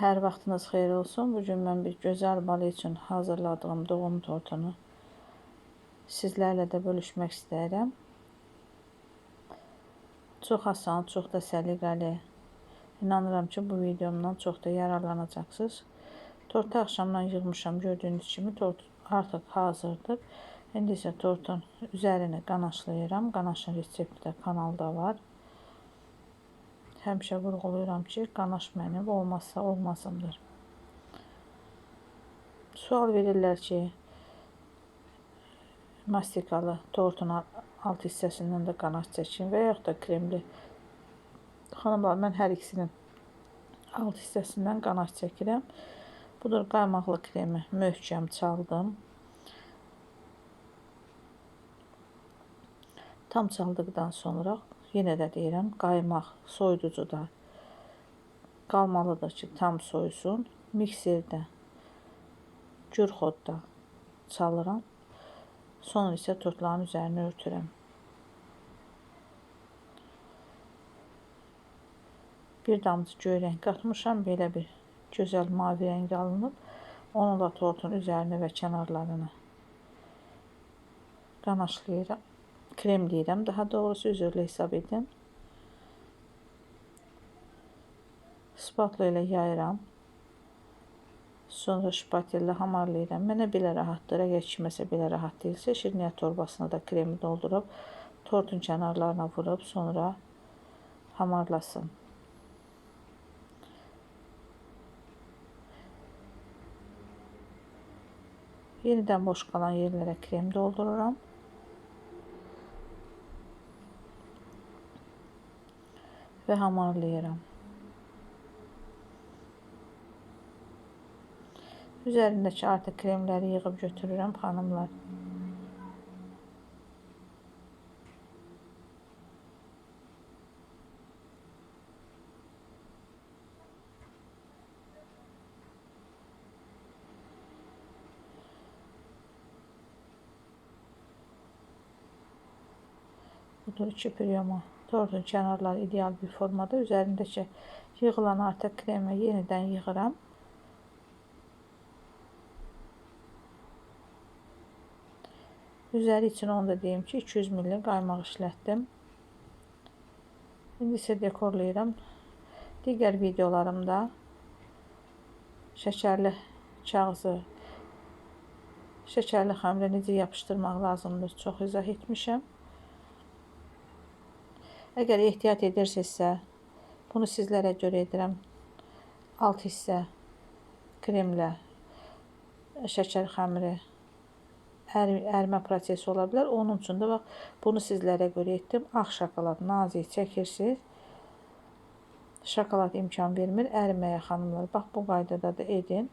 Hər vaxtınız xeyir olsun. Bu gün mən bir gözəl balı üçün hazırladığım doğum tortunu sizlərlə də bölüşmək istəyirəm. Çox asan, çox da səliqəli. İnanıram ki, bu videomdan çox da yararlanacaqsınız. Tortu axşamdan yığmışam. Gördüyünüz kimi tort artıq hazırdır. İndi isə tortun üzərini qanaşlayıram. Qanaşın resepti də kanalda var. Həmişə vurğulayıram ki, qanaş mənim olmazsa olmazımdır. Sual verirlər ki, mastikalı tortun alt hissəsindən də qanaş çəkin və yaxud da kremli. Xanımlar, mən hər ikisinin alt hissəsindən qanaş çəkirəm. Budur qaymaqlı kremi möhkəm çaldım. Tam çaldıqdan sonra Yenə də deyirəm, qaymaq soyuducuda qalmalıdır ki, tam soyusun. Mikserdə, gürxodda çalıram. Sonra isə tortların üzərini örtürəm. Bir damcı göy rəng qatmışam. Belə bir gözəl mavi rəng alınıb. Onunla tortun üzərini və kənarlarını qanaşlayıram kremləyirəm. Daha doğrusu üzrlə hesab edin. Spatula ilə yayıram. Sonra şpatellə hamarlayıram. Mənə belə rahatdır. Əgər kiməsə belə rahat deyilsə, şirniyyat torbasına da kremi doldurub, tortun kənarlarına vurub, sonra hamarlasın. Yenidən boş qalan yerlərə krem doldururam. Ve hamarlayıram. Üzərindəki artıq kremləri yığıb götürürəm xanımlar. Budur iki püryoma. Tortun kənarları ideal bir formada. Üzərindəki yığılan artıq kremi yenidən yığıram. Üzəri üçün onu da deyim ki, 200 ml qaymaq işlətdim. İndi isə dekorlayıram. Digər videolarımda şəkərli kağızı, şəkərli xəmirə necə yapışdırmaq lazımdır çox izah etmişəm. Əgər ehtiyat edirsinizsə, bunu sizlərə görə edirəm. Alt hissə kremlə şəkər xəmiri ər, ərimə prosesi ola bilər. Onun üçün də bax bunu sizlərə görə etdim. Ağ şokolad nazik çəkirsiniz. Şokolad imkan vermir əriməyə xanımlar. Bax bu qaydada da edin.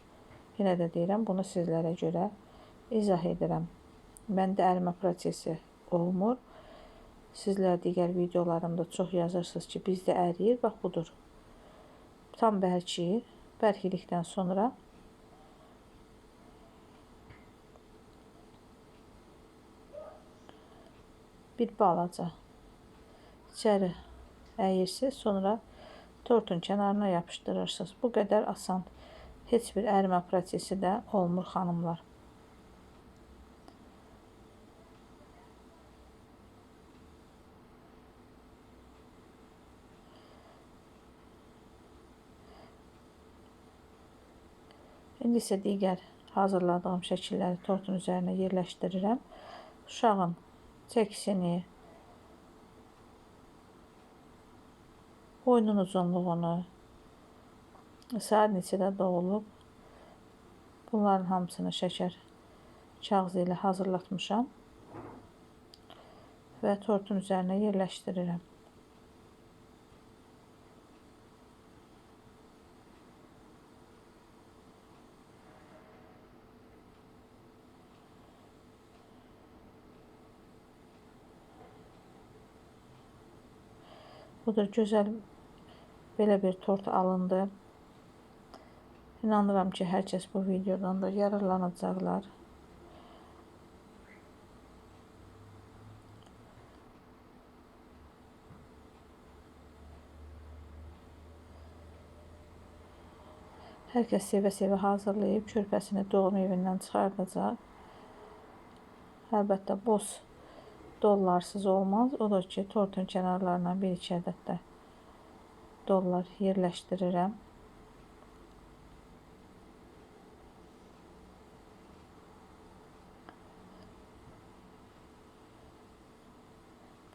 Yenə də deyirəm, bunu sizlərə görə izah edirəm. Məndə ərimə prosesi olmur. Sizlər digər videolarımda çox yazırsınız ki, bizdə əriyir. Bax budur. Tam bərkiyir. Bərkilikdən sonra bir balaca içəri əyirsiniz, sonra tortun kənarına yapışdırırsınız. Bu qədər asan. Heç bir ərimə prosesi də olmur xanımlar. İndi isə digər hazırladığım şəkilləri tortun üzərinə yerləşdirirəm. Uşağın çəkisini, boynun uzunluğunu, saat neçədə doğulub, bunların hamısını şəkər kağızı ilə hazırlatmışam və tortun üzərinə yerləşdirirəm. Budur gözəl belə bir tort alındı. İnanıram ki, hər kəs bu videodan da yararlanacaqlar. Hər kəs sevə-sevə hazırlayıb körpəsini doğum evindən çıxardacaq. Əlbəttə boz dollarsız olmaz. Odur ki, tortun kənarlarına 1-2 ədəd də dollar yerləşdirirəm.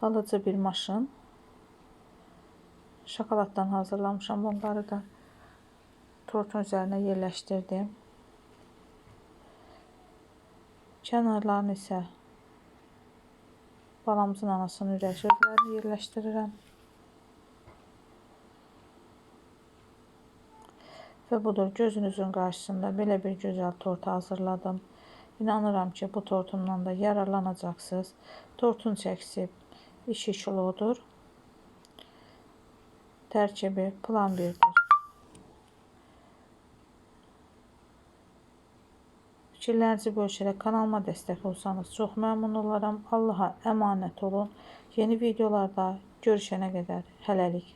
Balaca bir maşın. Şokoladdan hazırlamışam bunları da. Tortun üzərinə yerləşdirdim. Kənarlarını isə balamızın anasının ürək sözlərini yerləşdirirəm. Və budur, gözünüzün qarşısında belə bir gözəl tort hazırladım. İnanıram ki, bu tortumdan da yararlanacaqsınız. Tortun çəkisi 2 kilodur. Tərkibi plan 1-dir. Fikirlərinizi bölüşərək kanalıma dəstək olsanız çox məmnun olaram. Allaha əmanət olun. Yeni videolarda görüşənə qədər hələlik.